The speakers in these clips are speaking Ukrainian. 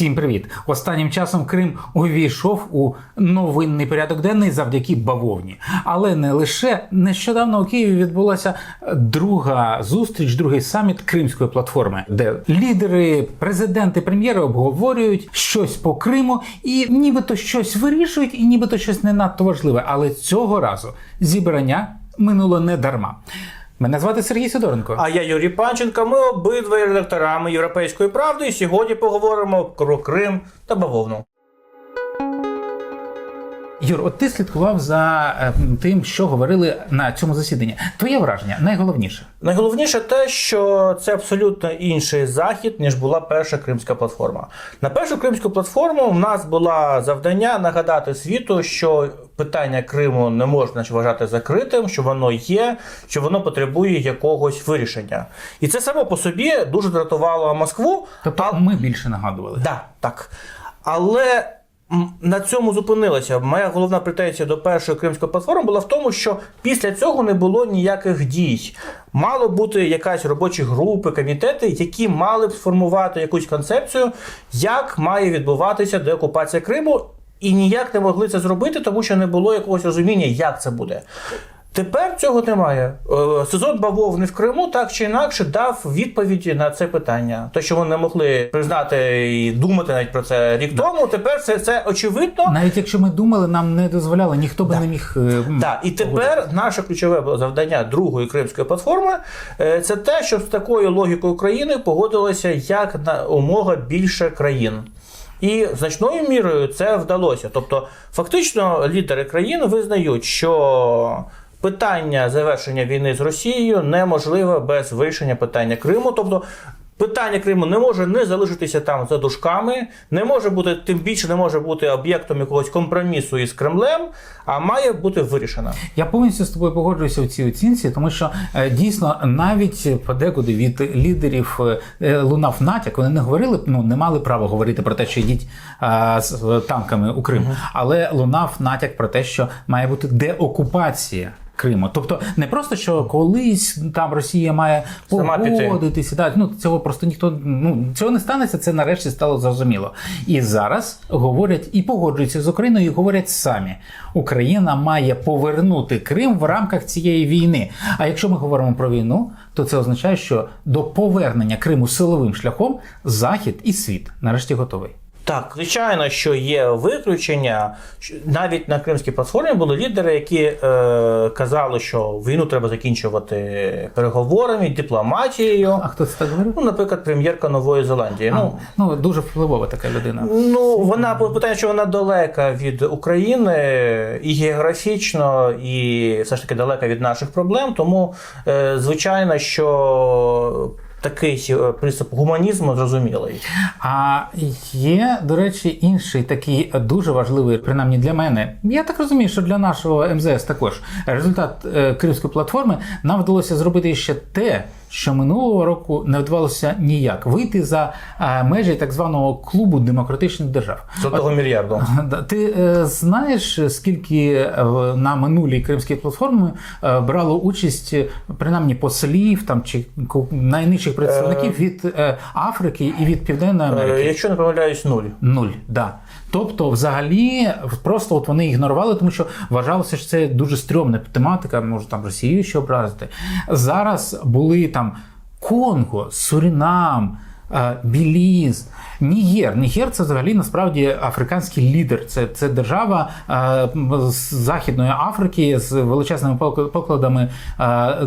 Всім привіт! Останнім часом Крим увійшов у новинний порядок денний завдяки бавовні. Але не лише нещодавно у Києві відбулася друга зустріч, другий саміт Кримської платформи, де лідери, президенти, прем'єри обговорюють щось по Криму і нібито щось вирішують, і нібито щось не надто важливе. Але цього разу зібрання минуло не дарма. Мене звати Сергій Сидоренко. А я Юрій Панченко. Ми обидва редакторами Європейської правди. І сьогодні поговоримо про Крим та бавовну. Юр, от ти слідкував за е, тим, що говорили на цьому засіданні. Твоє враження найголовніше. Найголовніше те, що це абсолютно інший захід, ніж була перша кримська платформа. На першу кримську платформу в нас було завдання нагадати світу, що питання Криму не можна вважати закритим, що воно є, що воно потребує якогось вирішення. І це само по собі дуже дратувало Москву. Тобто а- ми більше нагадували. Да, так. Але на цьому зупинилася. Моя головна претензія до першої кримської платформи була в тому, що після цього не було ніяких дій. Мало бути якась робочі групи, комітети, які мали б сформувати якусь концепцію, як має відбуватися деокупація Криму, і ніяк не могли це зробити, тому що не було якогось розуміння, як це буде. Тепер цього немає. Е, Сезон бавовни в Криму так чи інакше дав відповіді на це питання. Те, що вони не могли признати і думати навіть про це рік тому. Тепер це, це очевидно. Навіть якщо ми думали, нам не дозволяли, ніхто би не міг. е, м, і тепер наше ключове завдання другої кримської платформи е, це те, щоб з такою логікою України погодилося як на умога більше країн. І значною мірою це вдалося. Тобто, фактично, лідери країн визнають, що питання завершення війни з Росією неможливе без вирішення питання Криму. Тобто, Питання Криму не може не залишитися там за дужками, не може бути, тим більше не може бути об'єктом якогось компромісу із Кремлем, а має бути вирішена. Я повністю з тобою погоджуюся в цій оцінці, тому що е, дійсно навіть подекуди від лідерів е, лунав натяк. Вони не говорили, ну не мали права говорити про те, що йдіть е, з е, танками у Крим, але лунав натяк про те, що має бути деокупація. Криму, тобто не просто що колись там Росія має погодитися, да, ну цього просто ніхто ну цього не станеться. Це нарешті стало зрозуміло. І зараз говорять і погоджуються з Україною, і говорять самі: Україна має повернути Крим в рамках цієї війни. А якщо ми говоримо про війну, то це означає, що до повернення Криму силовим шляхом Захід і світ нарешті готовий. Так, звичайно, що є виключення. Навіть на кримській платформі були лідери, які е, казали, що війну треба закінчувати переговорами, дипломатією. А хто це так говорив? Ну, наприклад, прем'єрка Нової Зеландії. Ну, Ну дуже впливова така людина. Ну, вона питання, що вона далека від України і географічно, і все ж таки далека від наших проблем. Тому, е, звичайно, що такий е, принцип гуманізму зрозумілий. А є, до речі, інший такий дуже важливий, принаймні для мене. Я так розумію, що для нашого МЗС також результат е, Кримської платформи нам вдалося зробити ще те, що минулого року не вдавалося ніяк вийти за е, межі так званого клубу демократичних держав. З того мільярду. Ти е, знаєш, скільки е, на минулій кримській платформі е, брало участь е, принаймні послів там чи найнижчих представників від е, Африки і від Південної Е, Америки? Якщо не помиляюсь, нуль. Нуль, да. Тобто, взагалі, просто от вони ігнорували, тому що вважалося, що це дуже стрьомна тематика, може там Росію ще образити. Зараз були там Конго, Сурінам, Біліз, Нігер. Нігер це взагалі насправді африканський лідер. Це, це держава з Західної Африки з величезними покладами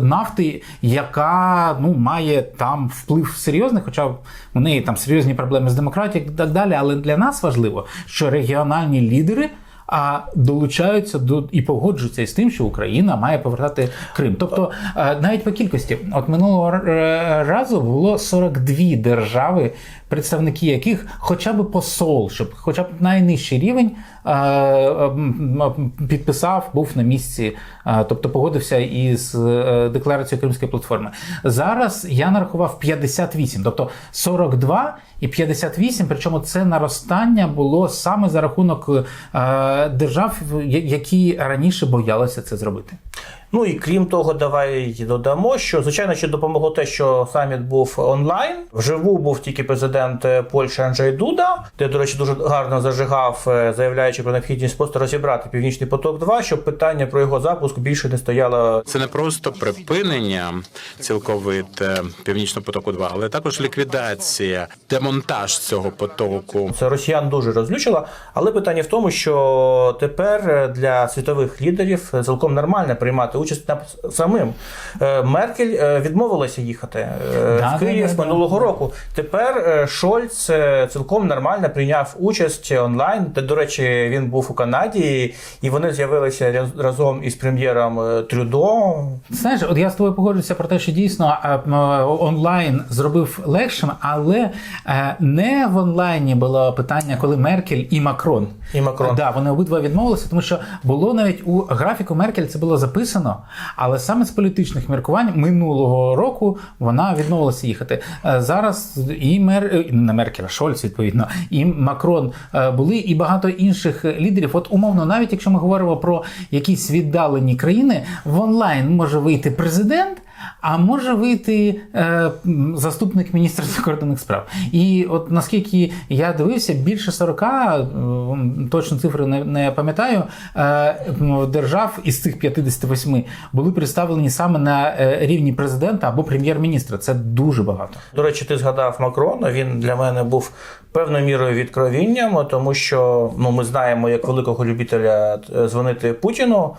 нафти, яка ну, має там вплив серйозний, хоча у неї там серйозні проблеми з демократією і так далі. Але для нас важливо, що регіональні лідери. А долучаються до і погоджуються із тим, що Україна має повертати Крим. Тобто е, навіть по кількості, от минулого е, разу було 42 держави, представники яких хоча б посол, щоб хоча б найнижчий рівень е, підписав, був на місці, тобто погодився із декларацією Кримської платформи. Зараз я нарахував 58, тобто 42 і 58, причому це наростання було саме за рахунок е, держав, які раніше боялися це зробити. Ну і крім того, давай додамо, що звичайно ще допомогло те, що саміт був онлайн. Вживу був тільки президент е, Польщі Анджей Дуда, де, до речі, дуже гарно зажигав, е, заявляючи про необхідність просто розібрати Північний поток 2 щоб питання про його запуск більше не стояло Це не просто припинення цілковите північного потоку 2 але також ліквідація, демонтаж цього потоку. Це росіян дуже розлючило. Але питання в тому, що тепер для світових лідерів цілком нормально приймати участь там самим. Е, Меркель е, відмовилася їхати е, Да, в Київ да, да, минулого року. Тепер Шольц цілком нормально прийняв участь онлайн. Де, до речі, він був у Канаді, і вони з'явилися разом із прем'єром Трюдо. Знаєш, от я з тобою погоджуюся про те, що дійсно онлайн зробив легшим, але не в онлайні було питання, коли Меркель і Макрон. І Макрон. Да, вони обидва відмовилися, тому що було навіть у графіку Меркель це було записано, але саме з політичних міркувань минулого року вона відмовилася їхати. Е, Зараз і Мер е, не Меркель, Шольц, відповідно, і Макрон е, були, і багато інших лідерів. От умовно, навіть якщо ми говоримо про якісь віддалені країни, в онлайн може вийти президент. А може вийти е, заступник міністра закордонних справ. І от наскільки я дивився, більше 40, е, точно цифри не, не пам'ятаю, е, держав із цих 58 були представлені саме на е, рівні президента або прем'єр-міністра. Це дуже багато. До речі, ти згадав Макрона. Він для мене був певною мірою відкровінням, тому що ну ми знаємо як великого любителя е, дзвонити Путіну.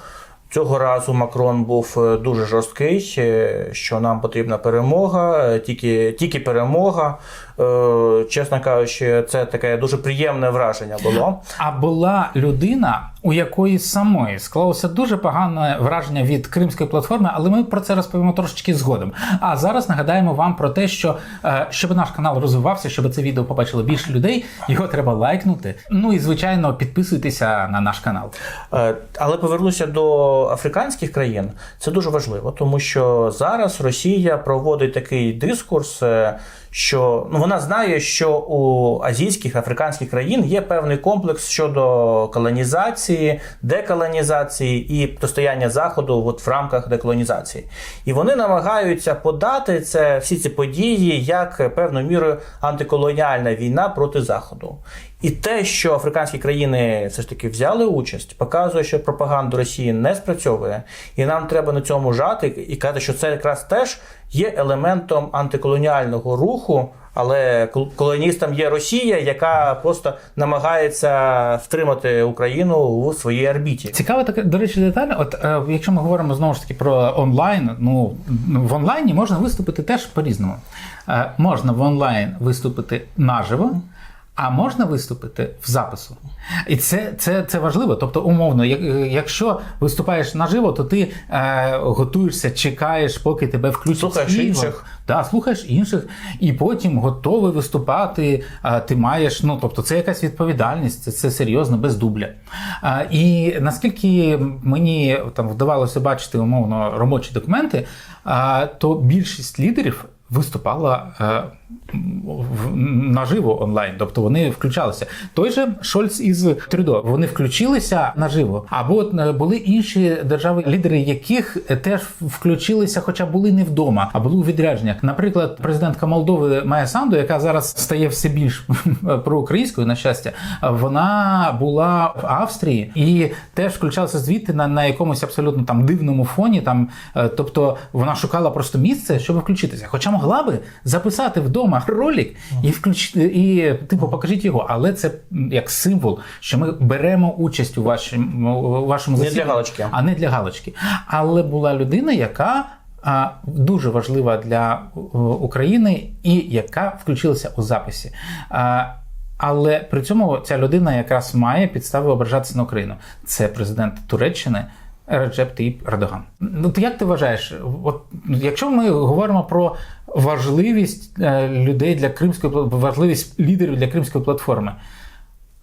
Цього разу Макрон був е, дуже жорсткий, е, що нам потрібна перемога, е, тільки, тільки перемога. Е, Чесно кажучи, це таке дуже приємне враження було. А була людина, у якої самої склалося дуже погане враження від кримської платформи, але ми про це розповімо трошечки згодом. А зараз нагадаємо вам про те, що е, щоб наш канал розвивався, щоб це відео побачило більше людей, його треба лайкнути. Ну і звичайно, підписуйтеся на наш канал. Е, Але повернуся до африканських країн. Це дуже важливо, тому що зараз Росія проводить такий дискурс, що ну вона знає, що у азійських африканських країн є певний комплекс щодо колонізації, деколонізації і протистояння заходу от в рамках деколонізації. І вони намагаються подати це всі ці події як певною мірою антиколоніальна війна проти заходу. І те, що африканські країни все ж таки взяли участь, показує, що пропаганда Росії не спрацьовує, і нам треба на цьому жати і казати, що це якраз теж є елементом антиколоніального руху. Але кол- колоністом є Росія, яка просто намагається втримати Україну у своїй орбіті. Цікава така, до речі, деталь. От е, якщо ми говоримо знову ж таки про онлайн, ну в онлайні можна виступити теж по-різному. Е, можна в онлайн виступити наживо. А можна виступити в запису, і це, це, це важливо. Тобто, умовно, як- якщо виступаєш наживо, то ти е, готуєшся, чекаєш, поки тебе включать Слухаєш світло. інших. Да, слухаєш інших, і потім готовий виступати. А, ти маєш, ну тобто, це якась відповідальність, це, це серйозно, без дубля. А, і наскільки мені там вдавалося бачити умовно робочі документи, а, то більшість лідерів виступала е, наживо онлайн, тобто вони включалися. Той же Шольц із Трюдо, вони включилися наживо. Або е, були інші держави, лідери яких теж включилися, хоча були не вдома, а були у відрядженнях. Наприклад, президентка Молдови Майя Санду, яка зараз стає все більш проукраїнською, на щастя, вона була в Австрії і теж включалася звідти на, на якомусь абсолютно там дивному фоні. Там, е, тобто вона шукала просто місце, щоб включитися. Хоча могла би записати вдома ролик і включити, і типу покажіть його. Але це як символ, що ми беремо участь у вашому, у вашому Не для галочки. а не для галочки. Але була людина, яка. а, Дуже важлива для України і яка включилася у записі. А, Але при цьому ця людина якраз має підстави ображатися на Україну. Це президент Туреччини Реджеп Таїп Ердоган. Ну то як ти вважаєш, от якщо ми говоримо про важливість е, людей для кримської важливість лідерів для кримської платформи,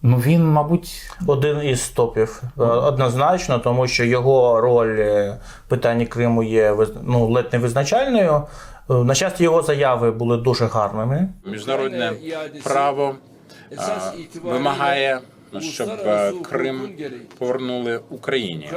ну він, мабуть, Один із топів Е, однозначно, тому що його роль е, в питанні Криму є ну, ледь не визначальною. На щастя, його заяви були дуже гарними. Міжнародне право а, вимагає щоб е, Крим повернули Україні.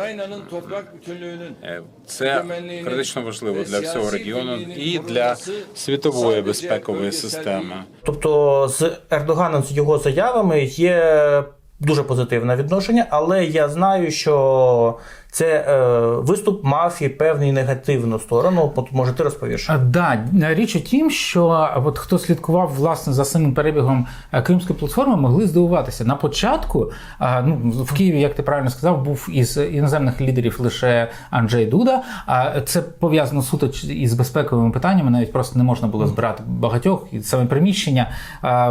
Е, Це критично важливо для всього регіону і для світової безпекової системи. Тобто з Ердоганом з його заявами є дуже позитивне відношення, але я знаю, що це е, виступ і певну негативну сторону. От, Може, ти розповіш? Да, річ у тім, що от хто слідкував власне за самим перебігом е, Кримської платформи, могли здивуватися. На початку, а, ну в Києві, як ти правильно сказав, був із іноземних лідерів лише Анджей Дуда. А це пов'язано суто із безпековими питаннями. Навіть просто не можна було збирати багатьох. І саме приміщення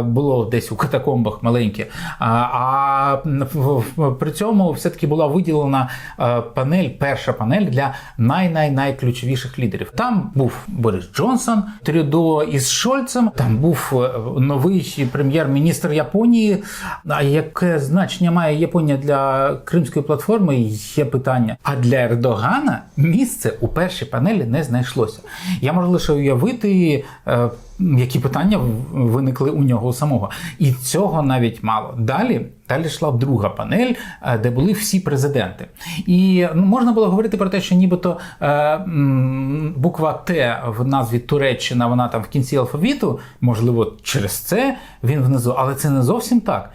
було десь у катакомбах маленьке. А, при цьому все-таки була виділена е, панель, перша панель для най-най-найключовіших лідерів. Там був Борис Джонсон, Трюдо із Шольцем. Там був е, новий прем'єр-міністр Японії. А яке значення має Японія для кримської платформи? Є питання. А для Ердогана місце у першій панелі не знайшлося. Я можу лише уявити. Які питання виникли у нього самого, і цього навіть мало. Далі далі йшла друга панель, е, де були всі президенти. І ну, можна було говорити про те, що нібито е, буква Т в назві Туреччина, вона там в кінці алфавіту, можливо, через це він внизу, але це не зовсім так.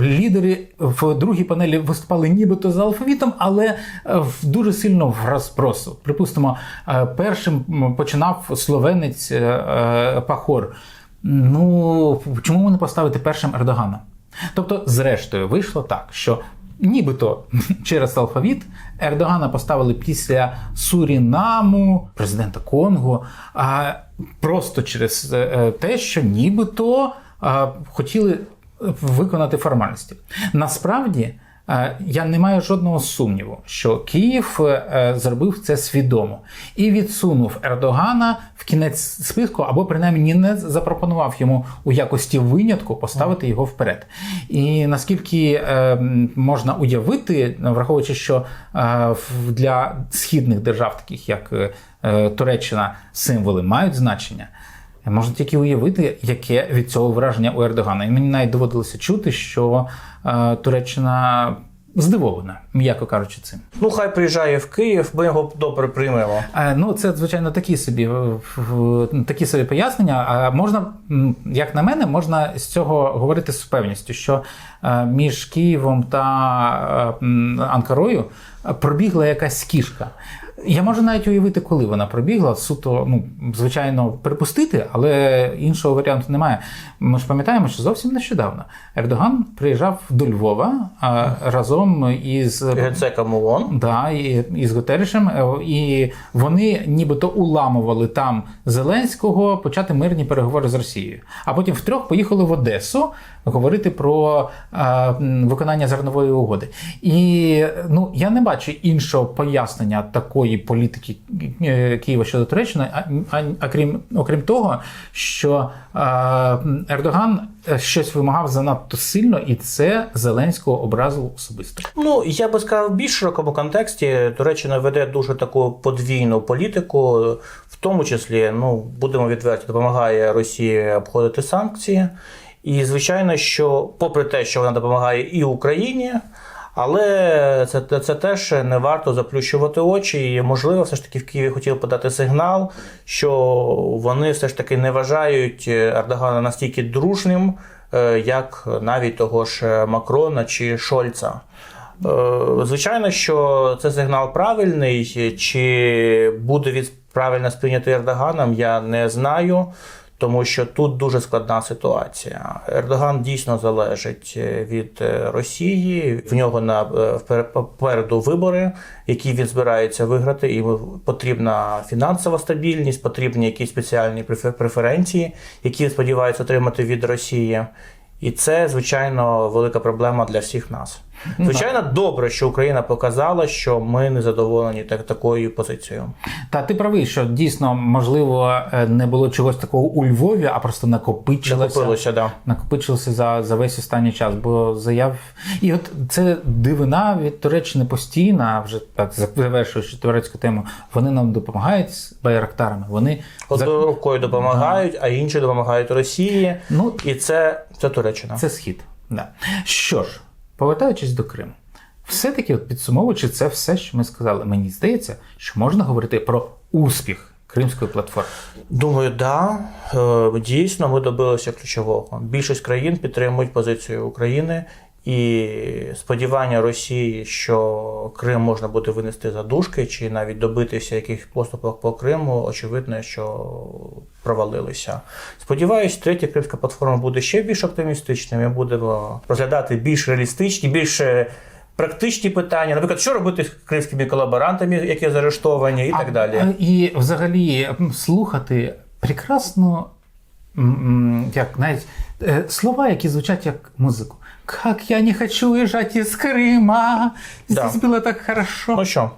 Лідери в другій панелі виступали нібито за алфавітом, але е, в- дуже сильно в розпросу. Припустимо, е, першим починав словенець е, Пахор. Ну чому не поставити першим Ердогана? Тобто, зрештою, вийшло так, що нібито через алфавіт Ердогана поставили після Сурінаму, президента Конго, а просто через те, що нібито хотіли виконати формальності. Насправді. е, Я не маю жодного сумніву, що Київ е, зробив це свідомо і відсунув Ердогана в кінець списку, або принаймні не запропонував йому у якості винятку поставити його вперед. І наскільки е, можна уявити, враховуючи, що е, для східних держав, таких як е, Туреччина, символи мають значення. Можна тільки уявити, яке від цього враження у Ердогана. І мені навіть доводилося чути, що е, Туреччина здивована, м'яко кажучи, цим. Ну, хай приїжджає в Київ, ми його добре приймемо. Е, Ну, це звичайно такі собі такі собі пояснення. А можна, як на мене, можна з цього говорити з певністю, що е, між Києвом та е, Анкарою пробігла якась кішка. Я можу навіть уявити, коли вона пробігла. Суто, ну, звичайно, припустити, але іншого варіанту немає. Ми ж пам'ятаємо, що зовсім нещодавно Ердоган приїжджав до Львова а, разом із Генсеком ООН. Да, і, і з Гутерішем, е, і вони нібито уламували там Зеленського почати мирні переговори з Росією. А потім втрьох поїхали в Одесу говорити про е, виконання зернової угоди. І ну я не бачу іншого пояснення такої політики е, Києва щодо Туреччини, а, а, крім окрім того, що е, Ердоган щось вимагав занадто сильно, і це Зеленського образило особисто. Ну, я би сказав, в більш широкому контексті Туреччина веде дуже таку подвійну політику, в тому числі, ну, будемо відверті, допомагає Росії обходити санкції. І, звичайно, що, попри те, що вона допомагає і Україні, але це, це теж не варто заплющувати очі. І, можливо, все ж таки в Києві хотіли подати сигнал, що вони все ж таки не вважають Ердогана настільки дружнім, е, як навіть того ж Макрона чи Шольца. Е, Звичайно, що це сигнал правильний. Чи буде він правильно сприйнятий Ердоганом, я не знаю. Тому що тут дуже складна ситуація. Ердоган дійсно залежить е, від е, Росії. В нього на е, попереду вибори, які він збирається виграти. І потрібна фінансова стабільність, потрібні якісь спеціальні префе- преференції, які він сподівається отримати від Росії. І це, звичайно, велика проблема для всіх нас. Звичайно, добре, що Україна показала, що ми не задоволені так, такою позицією. Та ти правий, що дійсно можливо е, не було чогось такого у Львові, а просто накопичилося. Накопилося, да. Накопичилося за, за весь останній час, бо заяв. І от це дивина від Туреччини постійна, вже так завершуючи турецьку тему. Вони нам допомагають з байрактарами. Вони за- рукою допомагають, а інші допомагають Росії. Ну, І це, це Туреччина. це схід. Да. Що ж, повертаючись до Криму, все-таки, підсумовуючи це все, що ми сказали, мені здається, що можна говорити про успіх Кримської платформи. Думаю, да. Е, Дійсно, ми добилися ключового. Більшість країн підтримують позицію України. І сподівання Росії, що Крим можна буде винести за дужки, чи навіть добитися якихось поступок по Криму, очевидно, що провалилися. Сподіваюсь, третя кримська платформа буде ще більш оптимістичною. Ми будемо розглядати більш реалістичні, більш е, практичні питання. Наприклад, що робити з кримськими колаборантами, які заарештовані, і так далі. І взагалі слухати прекрасно, як навіть е, слова, які звучать як музику. Как я не хочу уезжать из Крыма. Да. Здесь было так хорошо. Ну що?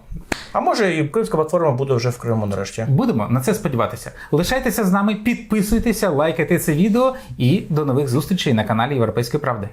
А може і кримська платформа буде вже в Криму нарешті. Будемо на це сподіватися. Лишайтеся з нами, підписуйтеся, лайкайте це відео і до нових зустрічей на каналі Європейської правди.